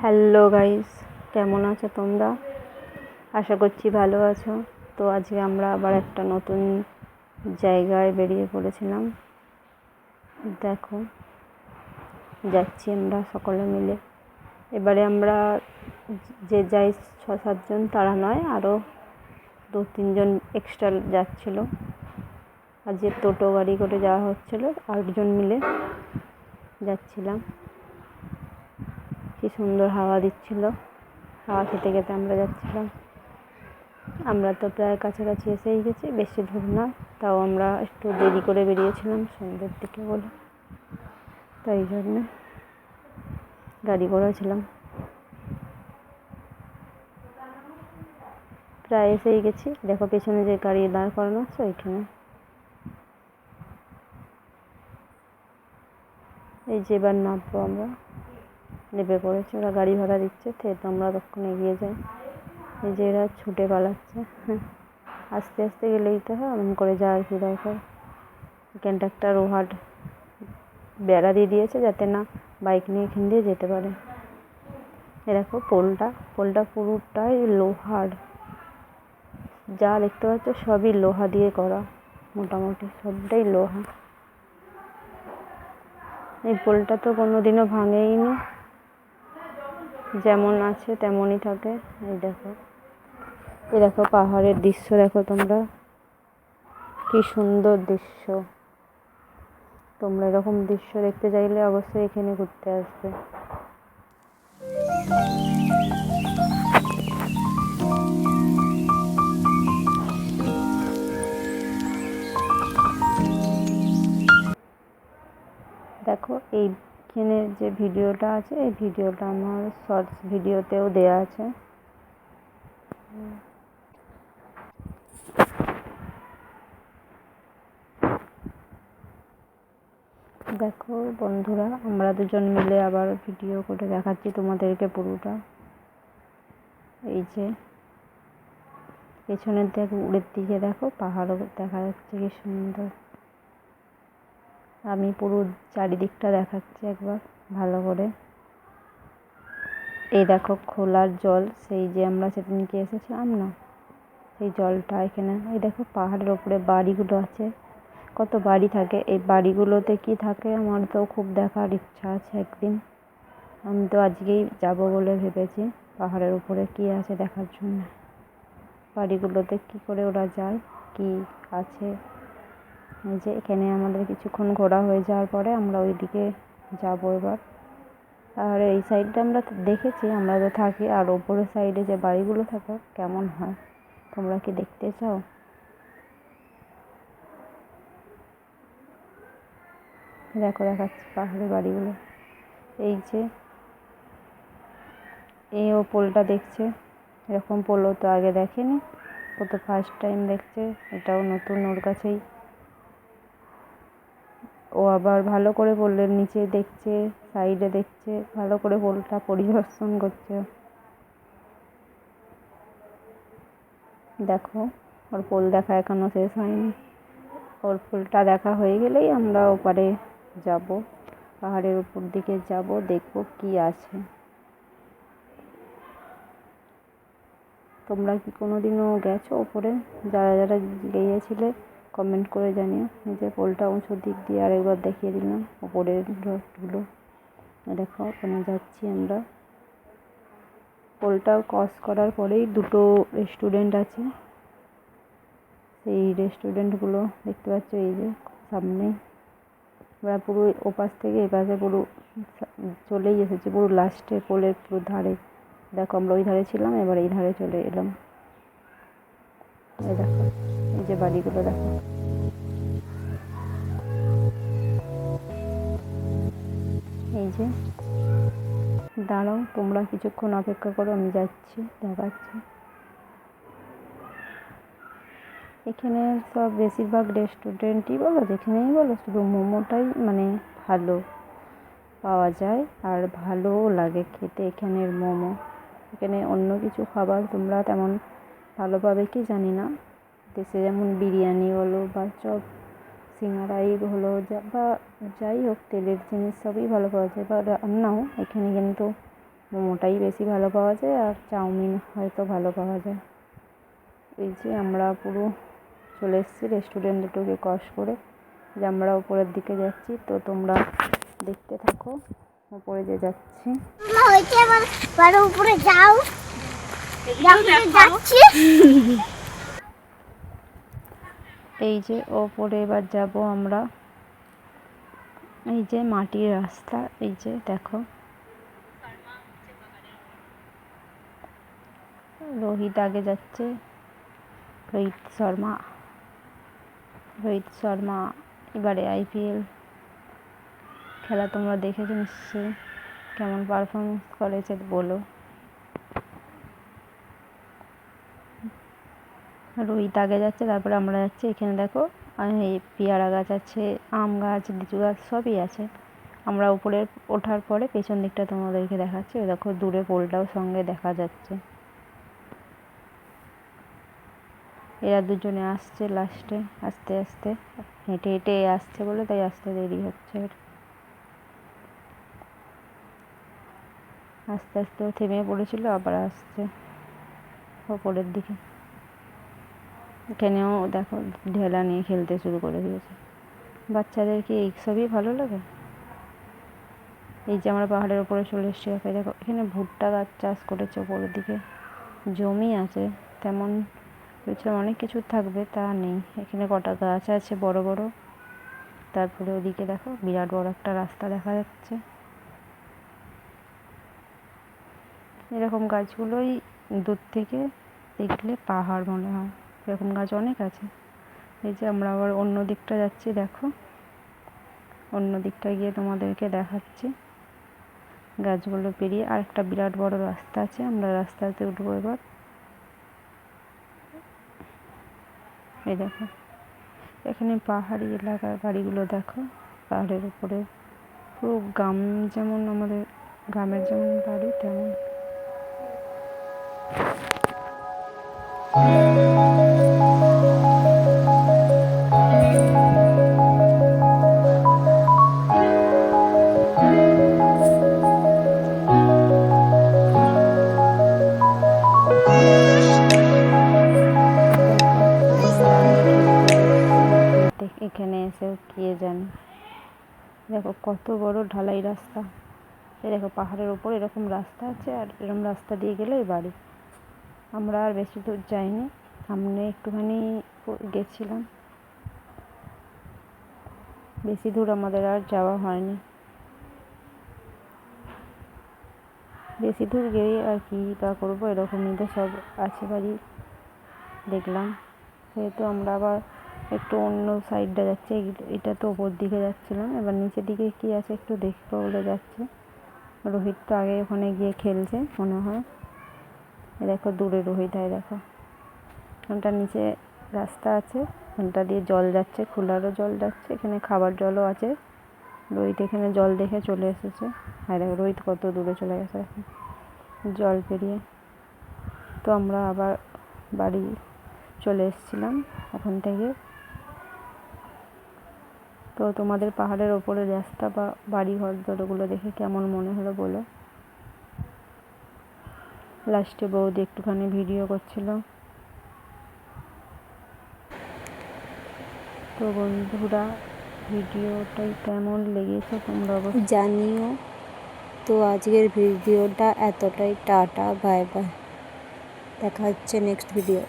Hello guys, কেমন আছো তোমরা? আশা করছি ভালো আছো। তো আজকে আমরা আবার একটা নতুন জায়গায় বেরিয়ে পড়েছিলাম। দেখো, যাচ্ছি আমরা সকলে মিলে। এবারে আমরা যে যাই ছ সাতজন তারা নয় আরও দু তিনজন এক্সট্রা যাচ্ছিল। আর যে টোটো গাড়ি করে যাওয়া হচ্ছিল, আটজন মিলে যাচ্ছিলাম। কি সুন্দর হাওয়া দিচ্ছিল। হাওয়া খেতে খেতে আমরা যাচ্ছিলাম। আমরা তো প্রায় কাছাকাছি এসেই গেছি বেশি দূর না, তাও আমরা একটু দেরি করে বেরিয়েছিলাম সন্ধ্যের দিকে বলে। তাই জন্যে গাড়ি করেছিলাম। প্রায় এসেই গেছি। দেখো পেছনে যে গাড়ি দাঁড় করানো আছে, ওইখানে। এই যে এবার নামবো আমরা। নেমে পড়েছে, ওরা গাড়ি ভাড়া দিচ্ছে, তো আমরা তখন এগিয়ে যাই এই যে এরা ছুটে পালাচ্ছে। আস্তে আস্তে গেলেই তো হয়, এমন করে যাওয়ার কি দরকার? এখানটা রোহাট বেড়া দিয়ে দিয়েছে যাতে না বাইক নিয়ে এখান দিয়ে যেতে পারে। এ দেখো পোলটা পোলটা পুরোটাই লোহার। যা দেখতে পাচ্ছ সবই লোহা দিয়ে করা, মোটামুটি সবটাই লোহা। এই পোলটা তো কোনো দিনও ভাঙেইনি যেমন আছে তেমনই থাকে। এই দেখো। এই দেখো পাহাড়ের দৃশ্য, দেখো তোমরা। কি সুন্দর দৃশ্য। তোমরা এরকম দৃশ্য দেখতে চাইলে অবশ্যই এখানে ঘুরতে আসবে। দেখো এইখানে যে ভিডিওটা আছে, এই ভিডিওটা আমার শর্টস ভিডিওতেও দেয়া আছে। দেখো বন্ধুরা, আমরা দুজন মিলে আবার ভিডিও করে দেখাচ্ছি তোমাদেরকে পুরোটা। এই যে, পেছনের দিকে, উড়ের দিকে দেখো, পাহাড়ও দেখা যাচ্ছে কি সুন্দর। আমি পুরো চারিদিকটা দেখাচ্ছি একবার, ভালো করে। এই দেখো, খোলার জল, সেই যে আমরা সেদিনকে এসেছিলাম না, সেই জলটা এখানে, এই দেখো, পাহাড়ের ওপরে বাড়িগুলো আছে। কত বাড়ি থাকে, এই বাড়িগুলোতে কি থাকে আমার তো খুব দেখার ইচ্ছা আছে একদিন। আমি তো আজকেই যাব বলে ভেবেছি, পাহাড়ের উপরে কি আছে দেখার জন্য। বাড়িগুলোতে কি করে ওরা যায়, কি আছে এই যে এখানে আমাদের কিছুক্ষণ ঘোরা হয়ে যাওয়ার পরে আমরা ওই দিকে যাব এবার। আর এই সাইডটা আমরা দেখেছি, আমরা তো থাকি। আর ওপরের সাইডে যে বাড়িগুলো থাকে, কেমন হয়? তোমরা কি দেখতে চাও? দেখো, দেখাচ্ছি পাহাড়ের বাড়িগুলো। এই যে এই ও পোলটা দেখছে। এরকম পোলও তো আগে দেখেনি। ও তো ফার্স্ট টাইম দেখছে। এটাও নতুন, ওর কাছেই। ও আবার ভালো করে পোলের নিচে দেখছে সাইডে দেখছে, ভালো করে পোলটা পরিদর্শন করছে। দেখো, ওর পোল দেখা এখনও শেষ হয়নি। ওর পোলটা দেখা হয়ে গেলেই আমরা ওপারে যাব, পাহাড়ের উপর দিকে যাব, দেখব কি আছে। তোমরা কি কোনো দিনও গেছো ওপরে? যারা যারা গিয়েছিলে কমেন্ট করে জানিও। নিজের পোলটা উঁচু দিক দিয়ে আরেকবার দেখিয়ে দিলাম ওপরের রোডগুলো। দেখো, ওখানে যাচ্ছি আমরা। পোলটা ক্রস করার পরেই দুটো রেস্টুরেন্ট আছে। সেই রেস্টুরেন্টগুলো দেখতে পাচ্ছ, এই যে সামনে আমরা পুরো ওপাশ থেকে এপাশে পুরো চলেই এসেছি, পুরো লাস্টে পোলের পুরো ধারে। দেখো, আমরা ওই ধারে ছিলাম, এবার এই ধারে চলে এলাম। দেখো, এই যে বাড়িগুলো দেখো। এই যে। দাঁড়াও, তোমরা কিছুক্ষণ অপেক্ষা করো, আমি যাচ্ছি, দেখাচ্ছি। এখানে সব বেশিরভাগ রেস্টুরেন্টই বলো, যেখানেই বলো, শুধু মোমোটাই মানে ভালো পাওয়া যায়, আর ভালোও লাগে খেতে এখানের মোমো। এখানে অন্য কিছু খাবার তোমরা তেমন ভালো পাবে কি জানি না। দেশে যেমন বিরিয়ানি বলো বা চপ সিঙ্গারাই হলো যা বা যাই হোক তেলের জিনিস সবই ভালো পাওয়া যায় বা রান্নাও এখানে কিন্তু মোমোটাই বেশি ভালো পাওয়া যায় আর চাউমিন হয়তো ভালো পাওয়া যায়। এই যে আমরা পুরো চলে এসেছি রেস্টুরেন্ট দুটোকে ক্রস করে যে আমরা উপরের দিকে যাচ্ছি তো তোমরা দেখতে থাকো উপরে যে যাচ্ছি। উপরে যাও। যাও, যাচ্ছি। এই যে ওপরে এবার যাব আমরা। এই যে মাটির রাস্তা, এই যে দেখো। রোহিত আগে যাচ্ছে। রোহিত শর্মা। রোহিত শর্মা এবারে আইপিএল খেলা তোমরা দেখেছ নিশ্চয়ই। কেমন পারফরমেন্স করেছে বলো। রোহিত আগে যাচ্ছে, তারপরে আমরা যাচ্ছি এখানে দেখো পেয়ারা গাছ আছে, আম গাছ, লিচু গাছ, সবই আছে। আমরা উপরে ওঠার পরে পেছন দিকটা তোমাদেরকে দেখাচ্ছি দেখো দূরে পোলটাও সঙ্গে দেখা যাচ্ছে। এরা দুজনে আসছে লাস্টে আস্তে আস্তে, হেঁটে হেঁটে আসছে বলে তাই আসতে দেরি হচ্ছে। আস্তে আস্তে থেমে পড়েছিল, আবার আসছে ওপরের দিকে। এখানেও দেখো ঢেলা নিয়ে খেলতে শুরু করে দিয়েছে। বাচ্চাদেরকে এই সবই ভালো লাগে? এই যে আমরা পাহাড়ের উপরে চলে এসেছি, দেখো দেখো, এখানে ভুট্টা গাছ চাষ করেছে উপরের দিকে জমি আছে, তেমন পেছনে অনেক কিছু থাকবে, তা নেই। এখানে কটা গাছ আছে বড় বড়। তারপরে ওদিকে দেখো, বিরাট বড় একটা রাস্তা দেখা যাচ্ছে। এরকম গাছগুলোই দূর থেকে দেখলে পাহাড় মনে হয়। এরকম গাছ অনেক আছে। এই যে আমরা আবার অন্য দিকটা যাচ্ছি, দেখো। অন্য দিকটা গিয়ে তোমাদেরকে দেখাচ্ছি। গাছগুলো পেরিয়ে আর একটা বিরাট বড় রাস্তা আছে, আমরা রাস্তাতে উঠবো এবার। এই দেখো, এখানে পাহাড়ি এলাকার বাড়িগুলো দেখো। পাহাড়ের উপরে পুরো গ্রাম যেমন আমাদের, গ্রামের যেমন বাড়ি, তেমন। দেখো কত বড় ঢালাই রাস্তা। এই দেখো পাহাড়ের ওপর এরকম রাস্তা আছে আর এরকম রাস্তা দিয়ে গেলেই বাড়ি। আমরা আর বেশি দূর যাইনি, সামনে একটুখানি গেছিলাম। বেশি দূর আমাদের আর যাওয়া হয়নি। বেশি দূর গিয়ে আর কি বা করব, এরকমই তো সব আছে বাড়ি। দেখলাম, সেহেতু আমরা আবার একটু অন্য সাইডটা যাচ্ছি। এটা তো ওপর দিকে যাচ্ছিলাম এবার নিচের দিকে কি আছে একটু দেখব বলে যাচ্ছে। রোহিত তো আগে ওখানে গিয়ে খেলছে, মনে হয়। দেখো দূরে রোহিত হয় দেখো। ওখানটার নিচে রাস্তা আছে ওখানটা দিয়ে জল যাচ্ছে, খোলারও জল যাচ্ছে, এখানে খাবার জলও আছে। রোহিত এখানে জল দেখে চলে এসেছে। আর দেখো, রোহিত কত দূরে চলে গেছে। এখন জল পেরিয়ে। তো আমরা আবার বাড়ি চলে এসেছিলাম ওখান থেকে। তো তোমাদের পাহাড়ের ওপরে রাস্তা বা বাড়ি ঘর দরগুলো দেখে কেমন মনে হলো বলো। লাস্টে বৌদি একটুখানি ভিডিও করছিল। তো বন্ধুরা ভিডিওটাই কেমন লেগেছে তোমরা জানিও তো আজকের ভিডিওটা এতটাই টাটা বাই বাই দেখা হচ্ছে নেক্সট ভিডিও